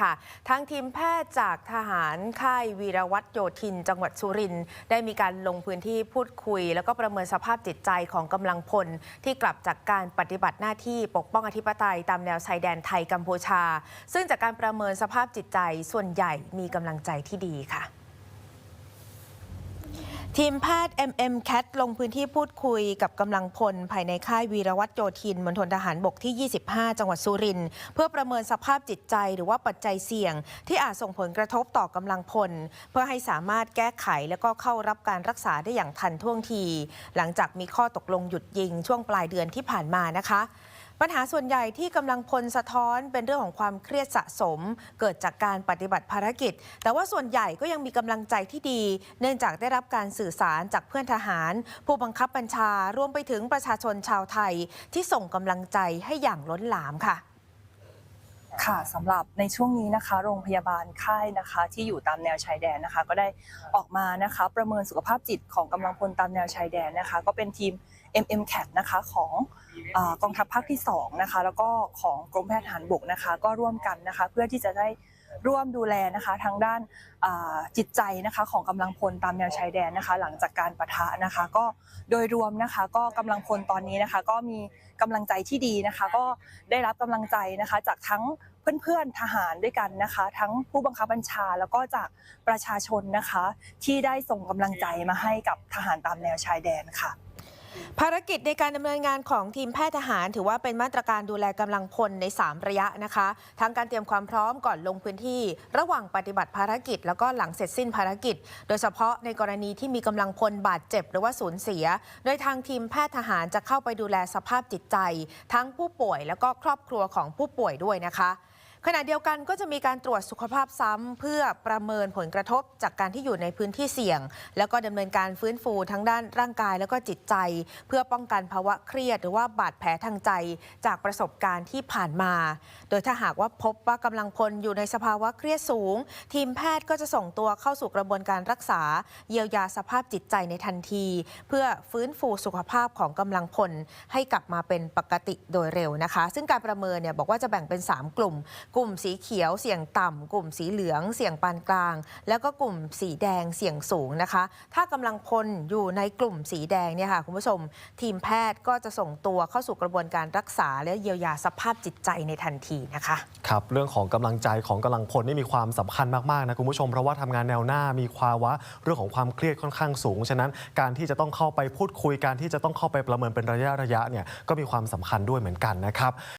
ค่ะ ทางทีมแพทย์จากทหารค่ายวีรวัตรโยธิน จังหวัดสุรินทร์ได้มีการลงพื้นที่พูดคุย แล้วก็ประเมินสภาพจิตใจของกำลังพล ที่กลับจากการปฏิบัติหน้าที่ปกป้องอธิปไตยตามแนวชายแดนไทยกัมพูชา ซึ่งจากการประเมินสภาพจิตใจส่วนใหญ่มีกำลังใจที่ดีค่ะ ทีมแพทย์ MM CAT ลงพื้นที่พูดคุยกับกำลังพล ภายในค่ายวีรวัตรโยธินมณฑลทหารบกที่ 25 จังหวัดสุรินทร์เพื่อประเมินสภาพจิตใจหรือว่าปัจจัยเสี่ยง ที่อาจส่งผลกระทบต่อกำลังพล เพื่อให้สามารถแก้ไขและก็เข้ารับการรักษาได้อย่างทันท่วงที หลังจากมีข้อตกลงหยุดยิงช่วงปลายเดือนที่ผ่านมานะคะ ปัญหาส่วนใหญ่ที่กำลังพลสะท้อนเป็นเรื่องของความเครียดสะสม เกิดจากการปฏิบัติภารกิจ แต่ว่าส่วนใหญ่ก็ยังมีกำลังใจที่ดี เนื่องจากได้รับการสื่อสารจากเพื่อนทหาร ผู้บังคับบัญชารวมไปถึงประชาชนชาวไทย ที่ส่งกำลังใจให้อย่างล้นหลามค่ะ ค่ะสำหรับในช่วงนี้นะคะ โรงพยาบาลค่ายนะคะ ที่อยู่ตามแนวชายแดนนะคะ ก็ได้ออกมานะคะ ประเมินสุขภาพจิตของกำลังพลตามแนวชายแดนนะคะ ก็เป็นทีม MM CAT นะคะของอกองทัพภาคที่2นะคะแล้วก็ของกรมแพทย์ทหารบกนะคะ ก็ร่วมกันนะคะ เพื่อที่จะได้ ร่วมดูแลนะคะทางด้านจิตใจนะคะของกำลังพลตามแนวชายแดนนะคะ หลังจากการปะทะนะคะ ก็โดยรวมนะคะก็กำลังพลตอนนี้นะคะ ก็มีกำลังใจที่ดีนะคะ ก็ได้รับกำลังใจนะคะจากทั้งเพื่อนๆทหารด้วยกันนะคะ ทั้งผู้บังคับบัญชาแล้วก็จากประชาชนนะคะ ที่ได้ส่งกำลังใจมาให้กับทหารตามแนวชายแดนค่ะ ภารกิจในการดำเนินงานของทีมแพทย์ทหาร ถือว่าเป็นมาตรการดูแลกำลังพลใน 3 ระยะนะคะทั้งการเตรียมความพร้อมก่อนลงพื้นที่ ระหว่างปฏิบัติภารกิจ แล้วก็หลังเสร็จสิ้นภารกิจ โดยเฉพาะในกรณีที่มีกำลังพลบาดเจ็บหรือว่าสูญเสีย โดยทางทีมแพทย์ทหารจะเข้าไปดูแลสภาพจิตใจ ทั้งผู้ป่วยแล้วก็ครอบครัวของผู้ป่วยด้วยนะคะ ขณะเดียวกันก็จะมีการตรวจสุขภาพซ้ำเพื่อประเมินผลกระทบจากการที่อยู่ในพื้นที่เสี่ยง แล้วก็ดำเนินการฟื้นฟูทั้งด้านร่างกายแล้วก็จิตใจ เพื่อป้องกันภาวะเครียด หรือว่าบาดแผลทางใจ จากประสบการณ์ที่ผ่านมา โดยถ้าหากว่าพบว่ากำลังพลอยู่ในสภาวะเครียดสูง ทีมแพทย์ก็จะส่งตัวเข้าสู่กระบวนการรักษา เยียวยาสภาพจิตใจในทันที เพื่อฟื้นฟูสุขภาพของกำลังพลให้กลับมาเป็นปกติโดยเร็วนะคะ ซึ่งการประเมินเนี่ยบอกว่าจะแบ่งเป็น 3 กลุ่มกลุ่มสีเขียวเสี่ยงต่ำ กลุ่มสีเหลืองเสี่ยงปานกลาง แล้วก็กลุ่มสีแดงเสี่ยงสูงนะคะ ถ้ากำลังพลอยู่ในกลุ่มสีแดงเนี่ยค่ะคุณผู้ชม ทีมแพทย์ก็จะส่งตัวเข้าสู่กระบวนการรักษา และเยียวยาสภาพจิตใจในทันทีนะคะ ครับ เรื่องของกำลังใจของกำลังพลนี่มีความสำคัญมากๆนะคุณผู้ชมเพราะว่าทำงานแนวหน้ามีภาวะเรื่องของความเครียดค่อนข้างสูง ฉะนั้นการที่จะต้องเข้าไปพูดคุยการที่จะต้องเข้าไปประเมินเป็นระยะระยะเนี่ยก็มีความสำคัญด้วยเหมือนกันนะครับ